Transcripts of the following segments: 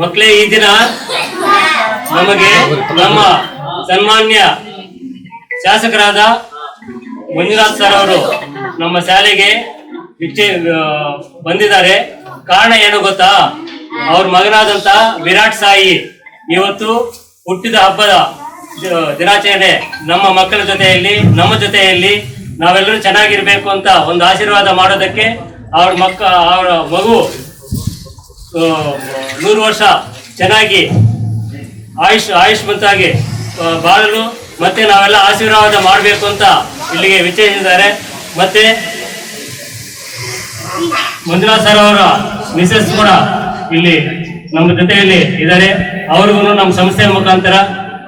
ಮಕ್ಕಳೇ ಈ ದಿನ ನಮಗೆ ನಮ್ಮ ಸನ್ಮಾನ್ಯ ಶಾಸಕರಾದ ಮಂಜುನಾಥ್ ಸರ್ ಅವರು ನಮ್ಮ ಶಾಲೆಗೆ ಬಂದಿದ್ದಾರೆ. ಕಾರಣ ಏನು ಗೊತ್ತಾ? ಅವ್ರ ಮಗನಾದಂತ ವಿರಾಟ್ ಸಾಯಿ ಇವತ್ತು ಹುಟ್ಟಿದ ಹಬ್ಬದ ದಿನಾಚರಣೆ. ನಮ್ಮ ಮಕ್ಕಳ ಜೊತೆಯಲ್ಲಿ, ನಮ್ಮ ಜೊತೆಯಲ್ಲಿ ನಾವೆಲ್ಲರೂ ಚೆನ್ನಾಗಿರ್ಬೇಕು ಅಂತ ಒಂದು ಆಶೀರ್ವಾದ ಮಾಡೋದಕ್ಕೆ ಅವ್ರ ಮಕ್ಕ, ಅವರ ಮಗು ನೂರು ವರ್ಷ ಚೆನ್ನಾಗಿ ಆಯುಷ್, ಆಯುಷ್ಮಂತಾಗಿ ಬಾಳಲು ಮತ್ತೆ ನಾವೆಲ್ಲ ಆಶೀರ್ವಾದ ಮಾಡಬೇಕು ಅಂತ ಇಲ್ಲಿಗೆ ವಿಚಾರಿಸಿದ್ದಾರೆ ಮತ್ತೆ ಮಂಜುನಾಥ್ ಸರ್ ಅವರ ಮಿಸಸ್ ಕೂಡ ಇಲ್ಲಿ ನಮ್ಮ ಜೊತೆಯಲ್ಲಿ ಇದ್ದಾರೆ. ಅವ್ರಿಗೂ ನಮ್ಮ ಸಂಸ್ಥೆ ಮುಖಾಂತರ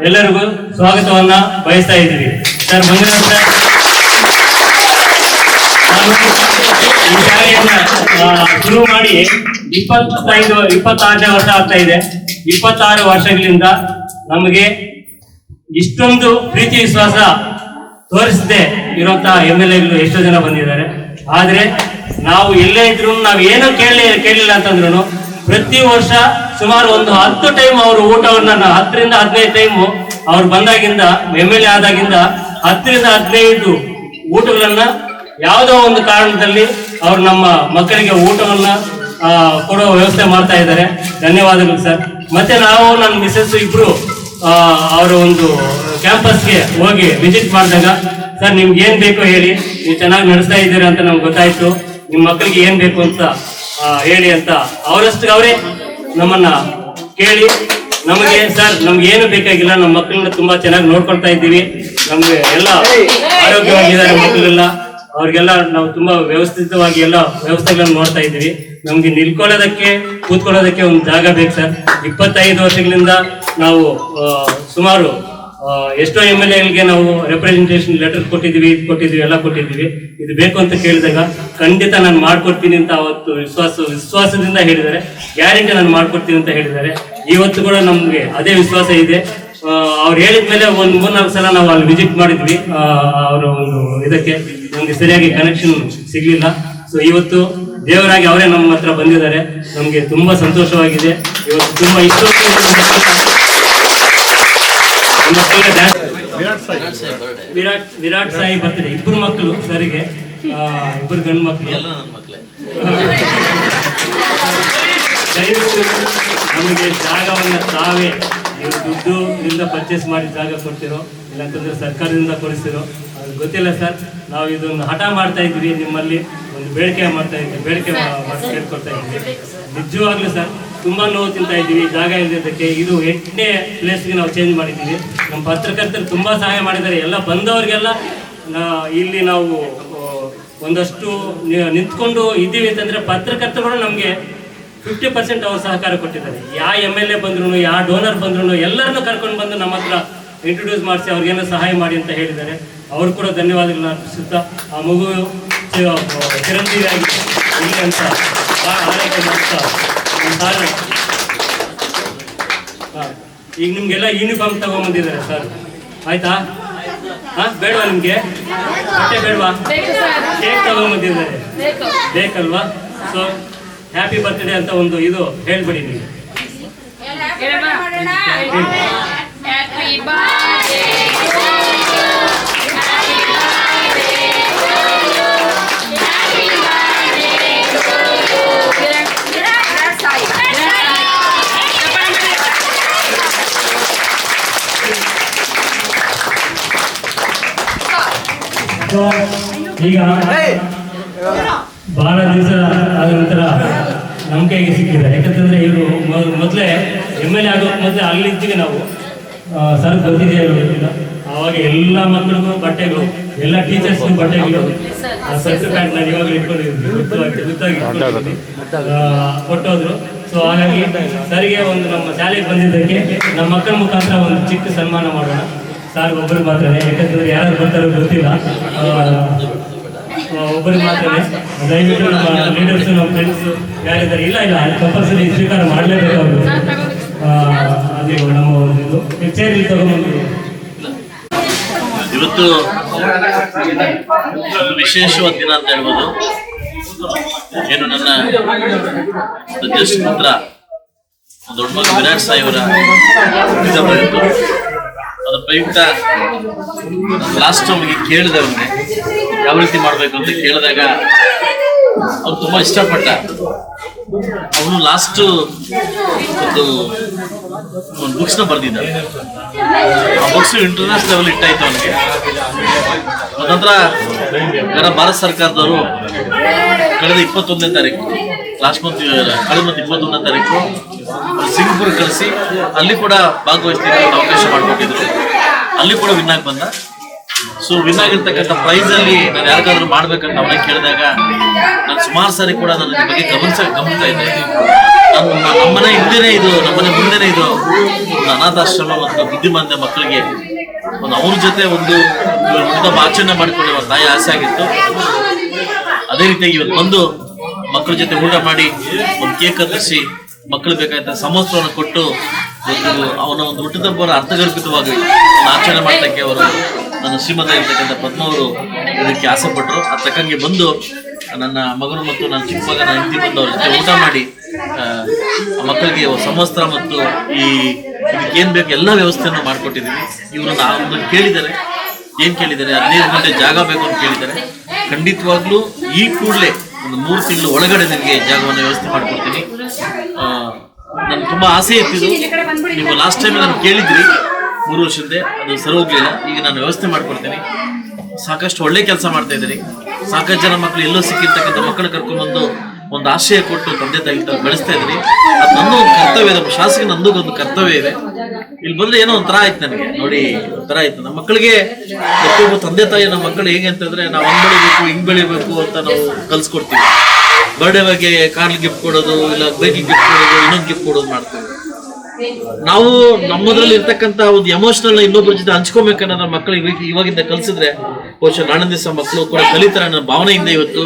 ಎಲ್ಲರಿಗೂ ಸ್ವಾಗತವನ್ನ ಬಯಸ್ತಾ ಇದ್ದೀವಿ. ಸರ್ ಮಂಜುನಾಥ್ ಸರ್ ಈ ಶಾಲೆಯನ್ನ ಶುರು ಮಾಡಿ ಇಪ್ಪತ್ತೈದು, ಇಪ್ಪತ್ತಾರನೇ ವರ್ಷ ಆಗ್ತಾ ಇದೆ. ಇಪ್ಪತ್ತಾರು ವರ್ಷಗಳಿಂದ ನಮಗೆ ಇಷ್ಟೊಂದು ಪ್ರೀತಿ ವಿಶ್ವಾಸ ತೋರಿಸದೆ ಇರುವಂತಹ ಎಂ ಎಲ್ ಎಗಳು ಎಷ್ಟೋ ಜನ ಬಂದಿದ್ದಾರೆ. ಆದ್ರೆ ನಾವು ಎಲ್ಲೇ ಇದ್ರು, ನಾವು ಏನೋ ಕೇಳಲಿ ಕೇಳಿಲ್ಲ ಅಂತಂದ್ರು ಪ್ರತಿ ವರ್ಷ ಸುಮಾರು ಒಂದು ಹತ್ತು ಟೈಮ್ ಅವರು ಊಟವನ್ನ ಹತ್ತರಿಂದ ಹದಿನೈದು ಟೈಮು ಅವ್ರು ಬಂದಾಗಿಂದ ಎಂ ಎಲ್ ಎ ಆದಾಗಿಂದ ಹತ್ತರಿಂದ ಹದಿನೈದು ಊಟಗಳನ್ನ ಯಾವುದೋ ಒಂದು ಕಾರಣದಲ್ಲಿ ಅವ್ರು ನಮ್ಮ ಮಕ್ಕಳಿಗೆ ಊಟವನ್ನ ಕೊಡೋ ವ್ಯವಸ್ಥೆ ಮಾಡ್ತಾ ಇದ್ದಾರೆ. ಧನ್ಯವಾದಗಳು ಸರ್. ಮತ್ತೆ ನಾವು ನನ್ನ ಮಿಸಸ್ ಇಬ್ರು ಅವರ ಒಂದು ಕ್ಯಾಂಪಸ್ಗೆ ಹೋಗಿ ವಿಸಿಟ್ ಮಾಡಿದಾಗ ಸರ್ ನಿಮ್ಗೆ ಏನ್ ಬೇಕೋ ಹೇಳಿ. ನೀವು ಚೆನ್ನಾಗಿ ನಡೆಸ್ತಾ ಇದ್ದೀರಾ ಅಂತ ನಮ್ಗೆ ಗೊತ್ತಾಯ್ತು. ನಿಮ್ಮ ಮಕ್ಕಳಿಗೆ ಏನ್ ಬೇಕು ಅಂತ ಹೇಳಿ ಅಂತ ಅವರಷ್ಟು ಅವರೇ ನಮ್ಮನ್ನ ಕೇಳಿ ನಮಗೆ ಸರ್ ನಮ್ಗೆ ಏನು ಬೇಕಾಗಿಲ್ಲ. ನಮ್ಮ ಮಕ್ಕಳನ್ನ ತುಂಬಾ ಚೆನ್ನಾಗಿ ನೋಡ್ಕೊಳ್ತಾ ಇದ್ದೀವಿ. ನಮ್ಗೆ ಎಲ್ಲ ಆರೋಗ್ಯವಾಗಿದ್ದಾರೆ ಮಕ್ಕಳೆಲ್ಲ ಅವ್ರಿಗೆಲ್ಲ ನಾವು ತುಂಬಾ ವ್ಯವಸ್ಥಿತವಾಗಿ ಎಲ್ಲ ವ್ಯವಸ್ಥೆಗಳನ್ನ ನೋಡ್ತಾ ಇದ್ದೀವಿ. ನಮ್ಗೆ ನಿಲ್ಕೊಳ್ಳೋದಕ್ಕೆ, ಕೂತ್ಕೊಳ್ಳೋದಕ್ಕೆ ಒಂದು ಜಾಗ ಬೇಕು ಸರ್. ಇಪ್ಪತ್ತೈದು ವರ್ಷಗಳಿಂದ ನಾವು ಸುಮಾರು ಎಷ್ಟೋ ಎಂ ಎಲ್ ಎಗೆ ನಾವು ರೆಪ್ರೆಸೆಂಟೇಷನ್ ಲೆಟರ್ ಕೊಟ್ಟಿದ್ದೀವಿ, ಇದು ಕೊಟ್ಟಿದ್ದೀವಿ, ಎಲ್ಲ ಕೊಟ್ಟಿದ್ದೀವಿ. ಇದು ಬೇಕು ಅಂತ ಕೇಳಿದಾಗ ಖಂಡಿತ ನಾನು ಮಾಡ್ಕೊಡ್ತೀನಿ ಅಂತ ಅವತ್ತು ವಿಶ್ವಾಸ, ವಿಶ್ವಾಸದಿಂದ ಹೇಳಿದ್ದಾರೆ. ಗ್ಯಾರಂಟಿ ನಾನು ಮಾಡ್ಕೊಡ್ತೀನಿ ಅಂತ ಹೇಳಿದ್ದಾರೆ. ಇವತ್ತು ಕೂಡ ನಮ್ಗೆ ಅದೇ ವಿಶ್ವಾಸ ಇದೆ. ಅವ್ರು ಹೇಳಿದ ಮೇಲೆ ಒಂದ್ ಮೂರ್ನಾಲ್ಕು ಸಲ ನಾವು ಅಲ್ಲಿ ವಿಸಿಟ್ ಮಾಡಿದ್ವಿ. ಅವರು ಒಂದು ಇದಕ್ಕೆ ನಮ್ಗೆ ಸರಿಯಾಗಿ ಕನೆಕ್ಷನ್ ಸಿಗ್ಲಿಲ್ಲ. ಸೊ ಇವತ್ತು ದೇವರಾಗಿ ಅವರೇ ನಮ್ಮ ಹತ್ರ ಬಂದಿದ್ದಾರೆ. ನಮ್ಗೆ ತುಂಬಾ ಸಂತೋಷವಾಗಿದೆ. ಇವತ್ತು ತುಂಬಾ ಇಷ್ಟ ವಿರಾಟ್ ವಿರಾಟ್ ಸಾಯಿ ಬರ್ತಾರೆ ಇಬ್ಬರು ಮಕ್ಕಳು ಸರಿಗೆ. ಇಬ್ಬರು ಗಂಡು ಮಕ್ಕಳು. ಎಲ್ಲ ನನ್ನ ಮಕ್ಕಳೇ ದಯವಿಟ್ಟು ನಮಗೆ ಜಾಗವನ್ನ ತಾವೇ ನೀವು ದುಡ್ಡು ಇಂದ ಪರ್ಚೇಸ್ ಮಾಡಿ ಜಾಗ ಕೊಡ್ತಿರೋ ಇಲ್ಲಾಂತಂದ್ರೆ ಸರ್ಕಾರದಿಂದ ಕೊಡಿಸ್ತಿರೋ ಅದು ಗೊತ್ತಿಲ್ಲ ಸರ್. ನಾವು ಇದನ್ನು ಹಠ ಮಾಡ್ತಾ ಇದ್ದೀವಿ ನಿಮ್ಮಲ್ಲಿ ಒಂದು ಬೇಡಿಕೆ ಮಾಡ್ತಾ ಇದ್ದೀವಿ ಬೇಡಿಕೆ ಕೇಳ್ಕೊಡ್ತಾ ಇದ್ವಿ ನಿಜವಾಗ್ಲೂ ಸರ್ ತುಂಬಾ ನೋವು ತಿಂತಾ ಇದ್ದೀವಿ ಜಾಗ ಇಲ್ಲದಕ್ಕೆ ಇದು ಎಂಟನೇ ಪ್ಲೇಸ್ಗೆ ನಾವು ಚೇಂಜ್ ಮಾಡಿದ್ದೀವಿ. ನಮ್ಮ ಪತ್ರಕರ್ತರು ತುಂಬಾ ಸಹಾಯ ಮಾಡಿದ್ದಾರೆ. ಎಲ್ಲ ಬಂದವರಿಗೆಲ್ಲ ಇಲ್ಲಿ ನಾವು ಒಂದಷ್ಟು ನಿಂತ್ಕೊಂಡು ಇದ್ದೀವಿ ಅಂತಂದ್ರೆ ಪತ್ರಕರ್ತರು ನಮಗೆ ಫಿಫ್ಟಿ ಪರ್ಸೆಂಟ್ ಅವ್ರು ಸಹಕಾರ ಕೊಟ್ಟಿದ್ದಾರೆ. ಯಾವ ಎಂ ಎಲ್ ಎ ಬಂದ್ರು ಯಾವ ಡೋನರ್ ಬಂದ್ರು ಎಲ್ಲರನ್ನೂ ಕರ್ಕೊಂಡು ಬಂದು ನಮ್ಮ ಹತ್ರ ಇಂಟ್ರೊಡ್ಯೂಸ್ ಮಾಡಿಸಿ ಅವ್ರಿಗೇನೋ ಸಹಾಯ ಮಾಡಿ ಅಂತ ಹೇಳಿದ್ದಾರೆ. ಅವ್ರು ಕೂಡ ಧನ್ಯವಾದಗಳನ್ನ ಅರ್ಪಿಸುತ್ತಾ ಆ ಮಗು ಚಿರಂಜೀವಿಯಾಗಿ ಇರಲಿ ಅಂತ ಆರೈಕೆ ಮಾಡ್ತಾ. ಈಗ ನಿಮ್ಗೆಲ್ಲ ಯೂನಿಫಾರ್ಮ್ ತಗೊಂಬಂದಿದ್ದಾರೆ ಸರ್ ಆಯ್ತಾ? ಹಾ ಬೇಡವಾ ನಿಮ್ಗೆ? ಬಟ್ಟೆ ಬೇಡವಾ? ಕೇಕ್ ತಗೊಂಬಂದಿದ್ದಾರೆ. ಬೇಕಲ್ವಾ? ಸೊ ಹ್ಯಾಪಿ ಬರ್ತ್ಡೇ ಅಂತ ಒಂದು ಇದು ಹೇಳ್ಬಿಡಿ ನೀವು. ಈಗ ಬಹಳ ದಿವಸ ಆದ ನಂತರ ನಮ್ಮ ಕೈಗೆ ಸಿಕ್ಕಿದೆ. ಯಾಕಂತಂದ್ರೆ ಇವರು ಮೊದಲೇ ಎಂ ಎಲ್ ಎ ಆಗೋಕೆ ಮೊದಲೇ ಅಲ್ಲಿದ್ದೀವಿ ನಾವು. ಸರ್ ಬಂದಿದ್ದೇವೆ ಆವಾಗ ಎಲ್ಲ ಮಕ್ಕಳಿಗೂ ಬಟ್ಟೆಗಳು, ಎಲ್ಲ ಟೀಚರ್ಸ್ ಬಟ್ಟೆಗಳು ಸರ್ಟ್ ಪ್ಯಾಂಟ್ ನಾನು ಇವಾಗ ಇಟ್ಕೊಂಡಿದ್ದೀನಿ ಕೊಟ್ಟೋದ್ರು. ಸೊ ಹಾಗಾಗಿ ಸರಿಗೆ ಒಂದು ನಮ್ಮ ಶಾಲೆಗೆ ಬಂದಿದ್ದಕ್ಕೆ ನಮ್ಮ ಮಕ್ಕಳ ಮುಖಾಂತರ ಒಂದು ಚಿಕ್ಕ ಸನ್ಮಾನ ಮಾಡೋಣ. ಸರ್ ಒಬ್ಬರು ಮಾತ್ರ ಯಾಕಂತಂದ್ರೆ ಯಾರು ಬರ್ತಾರೋ ಗೊತ್ತಿಲ್ಲ. ಆ, ಮಾತ್ರ ದಯವಿಟ್ಟು ನಮ್ಮ ಲೀಡರ್ಸ್ ನಮ್ಮ ಫ್ರೆಂಡ್ಸ್ ಯಾರಿದ್ದಾರೆ ಇಲ್ಲ ಇಲ್ಲ ಕಂಪಲ್ಸರಿ ಸ್ವೀಕಾರ ಮಾಡಲೇಬೇಕು ಅವರು. ಅದೇ ನಮ್ಮ ಒಂದು ಕಚೇರಿ ತಗೊಂಡು ಇವತ್ತು ವಿಶೇಷವಾದ ದಿನ ಅಂತ ಹೇಳ್ಬೋದು. ಏನು ನನ್ನ ಜ್ಯೇಷ್ಠ ಪುತ್ರ ದೊಡ್ಡ ಮಗ ವಿರಾಟ್ ಸಾಹಿ ಅವರ ಅದ್ರ ಪ್ರಯುಕ್ತ ಲಾಸ್ಟ್ ಟೈಮ್ಗೆ ಕೇಳಿದೆ ಅವ್ರಿಗೆ ಯಾವ ರೀತಿ ಮಾಡಬೇಕು ಅಂತ ಕೇಳಿದಾಗ ಅವ್ರು ತುಂಬ ಇಷ್ಟಪಟ್ಟ. ಅವನು ಲಾಸ್ಟ್ ಒಂದು ಒಂದು ಬುಕ್ಸ್ನ ಬರೆದಿದ್ದ. ಆ ಬುಕ್ಸ್ ಇಂಟರ್ನ್ಯಾಷನಲ್ ಲೆವೆಲ್ ಇಟ್ಟಾಯ್ತು ಅವನಿಗೆ. ನಂತರ ಭಾರತ ಸರ್ಕಾರದವರು ಕಳೆದ ಇಪ್ಪತ್ತೊಂದನೇ ತಾರೀಕು. ಲಾಸ್ಟ್ ಮಂತ್ ಕಳೆದ ಮಂತ್ ಇಪ್ಪತ್ತೊಂದನೇ ತಾರೀಕು, ಸಿಂಗಪುರ್ ಕಳಿಸಿ, ಅಲ್ಲಿ ಕೂಡ ಭಾಗವಹಿಸಿ ಅವಕಾಶ ಮಾಡಿಕೊಟ್ಟಿದ್ರು. ಅಲ್ಲಿ ಕೂಡ ವಿನ್ ಆಗಿ ಬಂದ. ಸೊ ವಿನ್ ಆಗಿರ್ತಕ್ಕಂಥ ಪ್ರೈಸ್ ಅಲ್ಲಿ ನಾನು ಯಾರಿಗಾದ್ರೂ ಮಾಡ್ಬೇಕಂತ ಅವನೇ ಕೇಳಿದಾಗ, ನಾನು ಸುಮಾರು ಸಾರಿ ಕೂಡ ಇದ್ರ ಬಗ್ಗೆ ಗಮನಿಸ ಗಮನಿಸ್ತಾ ಇದ್ದೆ. ನಮ್ಮ ನಮ್ಮನೆ ಹಿಂದೆನೇ ಇದು, ನಮ್ಮನೆ ಮುಂದೆನೇ ಇದು ಒಂದು ಅನಾಥಾಶ್ರಮ ಮತ್ತು ಬುದ್ಧಿಮಾಂದ್ಯ ಮಕ್ಕಳಿಗೆ ಒಂದು ಅವ್ರ ಜೊತೆ ಒಂದು ಉತ್ತಮ ಆಚರಣೆ ಮಾಡಿಕೊಳ್ಳುವ ತಾಯಿ ಆಸೆ ಆಗಿತ್ತು. ಅದೇ ರೀತಿಯಾಗಿ ಇವತ್ತು ಬಂದು ಮಕ್ಕಳ ಜೊತೆ ಊಟ ಮಾಡಿ ಒಂದು ಕೇಕ್ ಕತ್ತರಿಸಿ ಮಕ್ಕಳು ಬೇಕಾದ ಸಮವಸ್ತ್ರವನ್ನು ಕೊಟ್ಟು ಒಂದು ಅವನ ಒಂದು ಹುಟ್ಟಿದಬ್ಬರ ಅರ್ಥಗರ್ಭಿತವಾಗಿ ಆಚರಣೆ ಮಾಡ್ತಕ್ಕೆ ಅವರು ನನ್ನ ಶ್ರೀಮಂತ ಇರ್ತಕ್ಕಂಥ ಪದ್ಮವರು ಇದಕ್ಕೆ ಆಸೆ ಪಟ್ಟರು ಆ ತಕ್ಕಂಗೆ ಬಂದು ನನ್ನ ಮಗನು ಮತ್ತು ನನ್ನ ಚಿಕ್ಕ ಮಗನ ಹೆಂಡತಿ ಬಂದು ಜೊತೆ ಊಟ ಮಾಡಿ ಮಕ್ಕಳಿಗೆ ಸಮವಸ್ತ್ರ ಮತ್ತು ಈ ಇದಕ್ಕೆ ಏನು ಬೇಕು ಎಲ್ಲ ವ್ಯವಸ್ಥೆಯನ್ನು ಮಾಡಿಕೊಟ್ಟಿದ್ದೀನಿ ಇವರು ನಾವು ಕೇಳಿದ್ದಾರೆ. ಏನು ಕೇಳಿದ್ದಾರೆ? ಹದಿನೈದು ಗಂಟೆ ಜಾಗ ಬೇಕು ಅಂತ ಕೇಳಿದ್ದಾರೆ. ಖಂಡಿತವಾಗ್ಲೂ ಈ ಕೂಡಲೇ ಒಂದು ಮೂರು ತಿಂಗಳು ಒಳಗಡೆ ನಿಮಗೆ ಜಾಗವನ್ನು ವ್ಯವಸ್ಥೆ ಮಾಡಿಕೊಡ್ತೀನಿ. ನನ್ಗೆ ತುಂಬಾ ಆಸೆ ಇರ್ತಿದ್ದು ನೀವು ಲಾಸ್ಟ್ ಟೈಮ್ ನಾನು ಕೇಳಿದ್ರಿ, ಮೂರು ವರ್ಷದ್ದೇ, ಅದು ಸರಿ ಈಗ ನಾನು ವ್ಯವಸ್ಥೆ ಮಾಡ್ಕೊಡ್ತೀನಿ. ಸಾಕಷ್ಟು ಒಳ್ಳೆ ಕೆಲಸ ಮಾಡ್ತಾ ಇದ್ದೀರಿ. ಸಾಕಷ್ಟು ಜನ ಮಕ್ಕಳು ಎಲ್ಲೋ ಸಿಕ್ಕಿರ್ತಕ್ಕಂಥ ಮಕ್ಕಳು ಕರ್ಕೊಂಡ್ಬಂದು ಒಂದು ಆಶ್ರಯ ಕೊಟ್ಟು ತಂದೆ ತಾಯಿ ಬೆಳೆಸ್ತಾ ಇದ್ರಿ ಅದು ನನ್ನ ಒಂದು ಕರ್ತವ್ಯ ಇದೆ ಶಾಸಕ ನಂದು ಒಂದು ಕರ್ತವ್ಯ ಇದೆ. ಇಲ್ಲಿ ಬಂದ್ರೆ ಏನೋ ಒಂಥರ ಆಯ್ತು ನನಗೆ. ನೋಡಿ, ಒಂಥರ ಆಯ್ತು. ನಮ್ಮ ಮಕ್ಕಳಿಗೆ ಪ್ರತಿಯೊಬ್ಬ ತಂದೆ ತಾಯಿ ನಮ್ಮ ಮಕ್ಕಳು ಹೇಗೆ ಅಂತಂದ್ರೆ ನಾವು ಹಂಗ್ ಬೆಳಿಬೇಕು ಹಿಂಗ್ ಬೆಳಿಬೇಕು ಅಂತ ನಾವು ಕಲ್ಸ್ಕೊಡ್ತೀವಿ. ಬರ್ಡೇ ಬಗ್ಗೆ ಕಾರ್ಲ್ ಗಿಫ್ಟ್ ಕೊಡೋದು, ಇಲ್ಲ ಬೈಕ್ ಗಿಫ್ಟ್ ಕೊಡೋದು, ಇನ್ನೊಂದು ಗಿಫ್ಟ್ ಕೊಡೋದು ಮಾಡ್ತೀವಿ. ನಾವು ನಮ್ಮದ್ರಲ್ಲಿ ಇರ್ತಕ್ಕಂತ ಒಂದು ಎಮೋಷನಲ್ ಇನ್ನೊಬ್ಬರ ಜೊತೆ ಹಂಚ್ಕೋಬೇಕನ್ನ ನಮ್ಮ ಮಕ್ಕಳಿಗೆ ಇವಾಗಿಂದ ಕಲ್ಸಿದ್ರೆ, ಬಹುಶಃ ನಾಳೆ ದಿವಸ ಮಕ್ಕಳು ಕೂಡ ಕಲಿತಾರೆ ಅನ್ನೋ ಭಾವನೆಯಿಂದ ಇವತ್ತು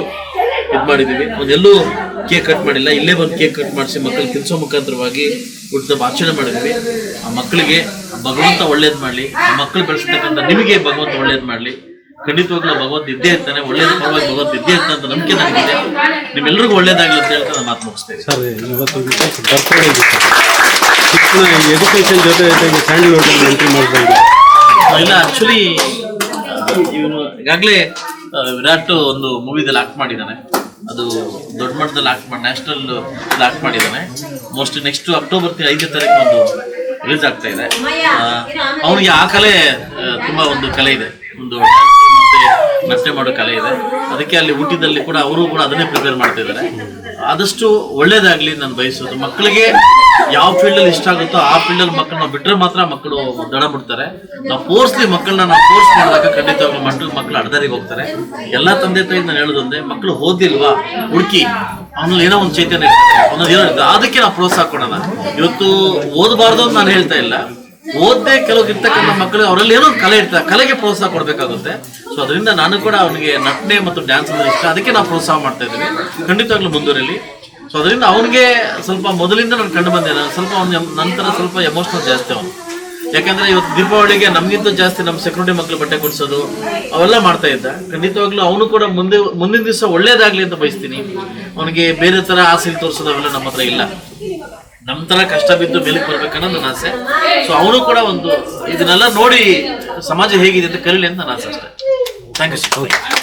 ಇದು ಮಾಡಿದೀವಿ. ಒಂದೆಲ್ಲೂ ಕೇಕ್ ಕಟ್ ಮಾಡಿಲ್ಲ ಇಲ್ಲೇ ಬಂದು ಕೇಕ್ ಕಟ್ ಮಾಡಿಸಿ ಮಕ್ಕಳು ತಿನ್ಸೋ ಮುಖಾಂತರವಾಗಿ ಹುಟ್ಟಿದ ಆಚರಣೆ ಮಾಡಿದ್ವಿ. ಆ ಮಕ್ಕಳಿಗೆ ಭಗವಂತ ಒಳ್ಳೇದು ಮಾಡಲಿ ಆ ಮಕ್ಕಳು ಬೆಳೆಸ್ತಕ್ಕಂಥ ನಿಮಗೆ ಭಗವಂತ ಒಳ್ಳೇದು ಮಾಡಲಿ. ಖಂಡಿತವಾಗ್ಲೂ ಭಗವಂತ ಇದ್ದೇ ಇರ್ತಾನೆ ಒಳ್ಳೇದು ಪರವಾಗಿ ಭಗವಂತ ಇದ್ದೇ ಇರ್ತಾನೆ ಅಂತ ನಂಬಿಕೆ ನನಗಿದೆ. ನಿಮ್ಮೆಲ್ಲರಿಗೂ ಒಳ್ಳೇದಾಗಲಿ ಅಂತ ಹೇಳ್ತಾ ನಾನು ಮಾತು ಮುಗಿಸ್ತೇನೆ. ಸರ್ ಇವತ್ತು ವಿಶೇಷ ಬರ್ತಡೇ ಇದೆ ಎಜುಕೇಶನ್ ಜೊತೆ ಜೊತೆಗೆ ಸ್ಯಾಂಡಲ್ವುಡ್ ಎಂಟ್ರಿ ಮಾಡ್ಬೋದು. ಇಲ್ಲ ಆಕ್ಚುಲಿ ಇವನು ಈಗಾಗಲೇ ವಿರಾಟ್ ಒಂದು ಮೂವಿದಲ್ಲಿ ಆಕ್ಟ್ ಮಾಡಿದ್ದಾನೆ. ಅದು ದೊಡ್ಡ ಮಟ್ಟದಲ್ಲಿ ಆಕ್ಟ್ ಮಾಡಿ ನ್ಯಾಷನಲ್ ಆಕ್ಟ್ ಮಾಡಿದ್ದಾನೆ. ಮೋಸ್ಟ್ ನೆಕ್ಸ್ಟ್ ಅಕ್ಟೋಬರ್ ಐದನೇ ತಾರೀಕು ಒಂದು ರಿಲೀಸ್ ಆಗ್ತಾ ಇದೆ. ಅವನಿಗೆ ಆ ಕಲೆ ತುಂಬ ತುಂಬಾ ಒಂದು ಕಲೆ ಇದೆ. ಒಂದು ನೃತ್ಯ ಮಾಡೋ ಕಲೆ ಇದೆ. ಅದಕ್ಕೆ ಅಲ್ಲಿ ಊಟದಲ್ಲಿ ಕೂಡ ಅವರು ಕೂಡ ಅದನ್ನೇ ಪ್ರಿಪೇರ್ ಮಾಡ್ತಾ ಇದ್ದಾರೆ. ಆದಷ್ಟು ಒಳ್ಳೇದಾಗಲಿ ನಾನು ಬಯಸೋದು ಮಕ್ಕಳಿಗೆ ಯಾವ ಫೀಲ್ಡಲ್ಲಿ ಇಷ್ಟ ಆಗುತ್ತೋ ಆ ಫೀಲ್ಡಲ್ಲಿ ಮಕ್ಕಳನ್ನ ಬಿಟ್ಟರೆ ಮಾತ್ರ ಮಕ್ಕಳು ದಡ ಬಿಡ್ತಾರೆ. ನಾವು ಫೋರ್ಸ್ಲಿ ಮಕ್ಕಳನ್ನ ನಾವು ಫೋರ್ಸ್ ಮಾಡಿದಾಗ ಖಂಡಿತವಾಗ್ಲೂ ಮಕ್ಕಳು ಮಕ್ಕಳು ಅಡ್ದಾರಿಗೆ ಹೋಗ್ತಾರೆ. ಎಲ್ಲ ತಂದೆ ತಾಯಿ ನಾನು ಹೇಳೋದೊಂದೇ ಮಕ್ಕಳು ಓದಿಲ್ವಾ? ಹುಡುಕಿ. ಅವನಲ್ಲಿ ಏನೋ ಒಂದು ಚೈತನ್ಯ ಇರ್ತದೆ. ಅವನಲ್ಲಿ ಏನೋ ಅದಕ್ಕೆ ನಾವು ಪ್ರೋತ್ಸಾಹ ಕೊಡೋಣ ಇವತ್ತು ಓದಬಾರ್ದು ಅಂತ ನಾನು ಹೇಳ್ತಾ ಇಲ್ಲ. ಓದ್ದೆ ಕೆಲವು ಇರ್ತಕ್ಕಂಥ ಮಕ್ಕಳು ಅವರಲ್ಲಿ ಏನೋ ಕಲೆ ಇರ್ತದೆ. ಕಲೆಗೆ ಪ್ರೋತ್ಸಾಹ ಕೊಡಬೇಕಾಗುತ್ತೆ. ಸೊ ಅದರಿಂದ ನಾನು ಕೂಡ ಅವನಿಗೆ ನಟನೆ ಮತ್ತು ಡ್ಯಾನ್ಸ್ ಅಂದ್ರೆ ಇಷ್ಟ. ಅದಕ್ಕೆ ನಾವು ಪ್ರೋತ್ಸಾಹ ಮಾಡ್ತಾ ಇದ್ದೀನಿ ಖಂಡಿತವಾಗ್ಲೂ ಮುಂದುವರಿಲಿ. ಸೊ ಅದರಿಂದ ಅವನಿಗೆ ಸ್ವಲ್ಪ ಮೊದಲಿಂದ ನಾನು ಕಂಡು ಬಂದೆ. ನಾನು ಸ್ವಲ್ಪ ಅವನ ನಂತರ ಸ್ವಲ್ಪ ಎಮೋಷನಲ್ ಜಾಸ್ತಿ ಅವನು. ಯಾಕಂದ್ರೆ ಇವತ್ತು ದೀಪಾವಳಿಗೆ ನಮಗಿಂತ ಜಾಸ್ತಿ ನಮ್ಮ ಸೆಕ್ಯೂರಿಟಿ ಮಕ್ಕಳು ಬಟ್ಟೆ ಕೊಡಿಸೋದು, ಅವೆಲ್ಲ ಮಾಡ್ತಾ ಇದ್ದ. ಖಂಡಿತವಾಗ್ಲೂ ಅವನು ಕೂಡ ಮುಂದೆ ಮುಂದಿನ ದಿವಸ ಒಳ್ಳೇದಾಗ್ಲಿ ಅಂತ ಬಯಸ್ತೀನಿ. ಅವನಿಗೆ ಬೇರೆ ತರ ಆಸೆ ತೋರಿಸೋದು ಅವೆಲ್ಲ ನಮ್ಮ ಹತ್ರ ಇಲ್ಲ. ನಮ್ಮ ಥರ ಕಷ್ಟ ಬಿದ್ದು ಮೇಲಕ್ಕೆ ಬರ್ಬೇಕನ್ನೋ ನನ್ನ ಆಸೆ. ಸೊ ಅವನು ಕೂಡ ಒಂದು ಇದನ್ನೆಲ್ಲ ನೋಡಿ ಸಮಾಜ ಹೇಗಿದೆ ಅಂತ ಕರೀಲಿ ಅಂತ ನನ್ನ ಆಸೆ ಅಷ್ಟೇ. Thank you